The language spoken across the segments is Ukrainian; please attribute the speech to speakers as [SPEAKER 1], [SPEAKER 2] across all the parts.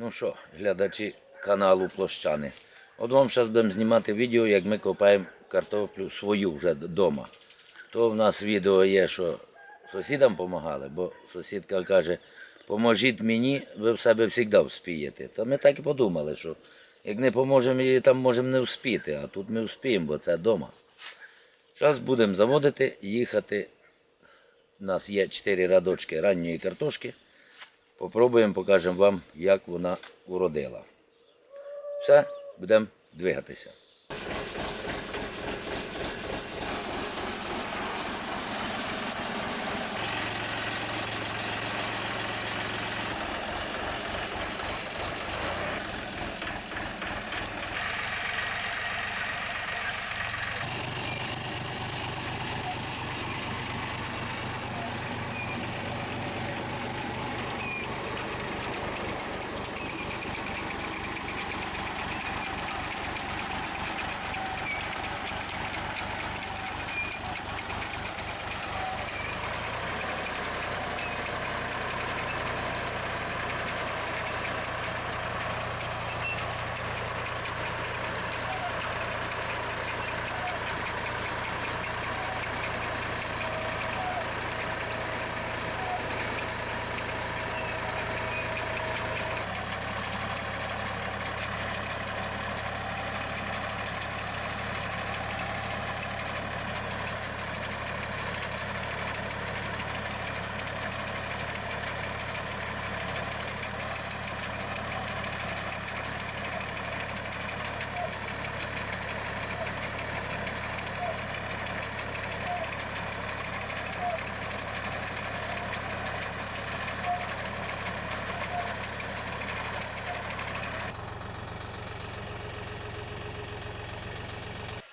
[SPEAKER 1] Ну що, глядачі каналу Площани. От вам зараз будемо знімати відео, як ми копаємо картоплю свою вже вдома. То в нас відео є, що сусідам допомагали, бо сусідка каже, поможіть мені, ви в себе завжди вспієте. Та ми так і подумали, що як не поможемо їй, там можемо не вспіти, а тут ми вспіємо, бо це вдома. Зараз будемо заводити, їхати. У нас є 4 радочки ранньої картошки. Попробуємо, покажемо вам, як вона уродила. Все, будемо двигатися.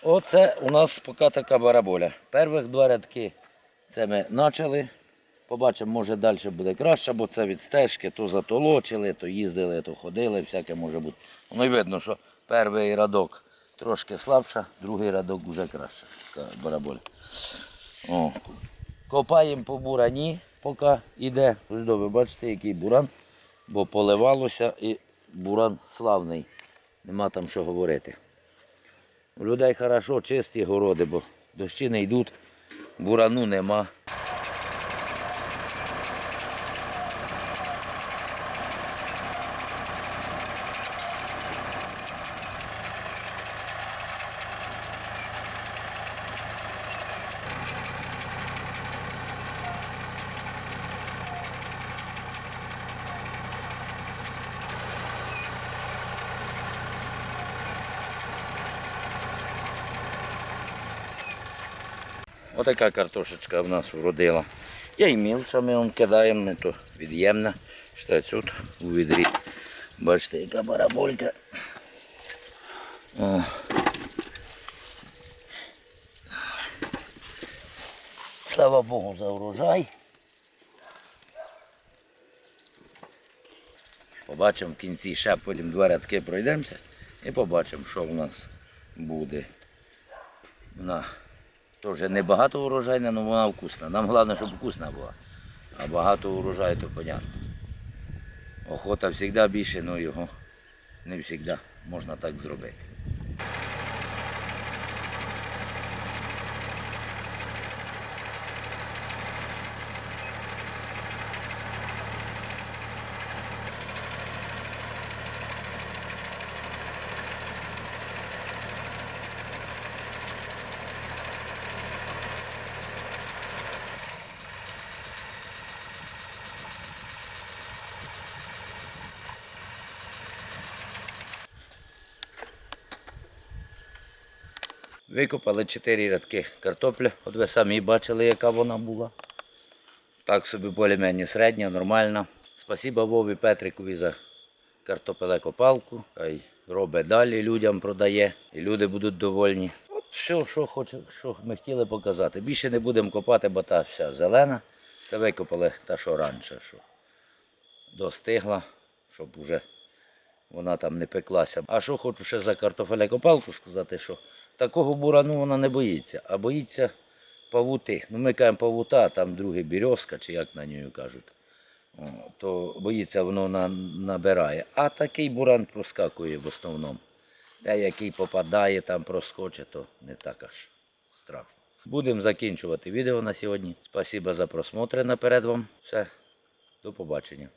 [SPEAKER 1] Оце у нас поки така бараболя. Перших два рядки це ми почали. Побачимо, може далі буде краще, бо це від стежки, то затолочили, то їздили, то ходили, всяке може бути. Воно й видно, що перший радок трошки слабша, другий радок вже краще. Бараболя. О. Копаємо по бурані, поки йде. Ви бачите, який буран, бо поливалося і буран славний. Нема там що говорити. У людей хорошо чисті городи, бо дощі не йдуть, бурану нема. Отака картошечка в нас вродила. Я і мілша ми он кидаємо, не то від'ємна. Що тут у відрі. Бачите, яка бараболька. О. Слава Богу за урожай. Побачимо в кінці ще потім два рядки пройдемося і побачимо, що в нас буде. Вона вже не багато урожайна, але вона вкусна. Нам головне, щоб вкусна була. А багато урожаю, то понятно. Охота завжди більше, але його не завжди можна так зробити. Викопали 4 рядки картопля. От ви самі бачили, яка вона була. Так собі більш-менш середня, нормальна. Спасибо Вові Петрикові за картопелекопалку. Хай робить далі, людям продає, і люди будуть довольні. От все, що, хоче, що ми хотіли показати. Більше не будемо копати, бо та вся зелена. Це викопали та, що раніше, що достигла, щоб вже вона там не пеклася. А що хочу ще за картофелекопалку сказати, що такого бурану вона не боїться, а боїться павути. Ну ми кажемо павута, а там друге бірьозка, чи як на нього кажуть. То боїться, воно на, набирає. А такий буран проскакує в основному. Деякий попадає, там проскочить, то не так аж страшно. Будемо закінчувати відео на сьогодні. Спасибо за просмотр наперед вам. Все, до побачення.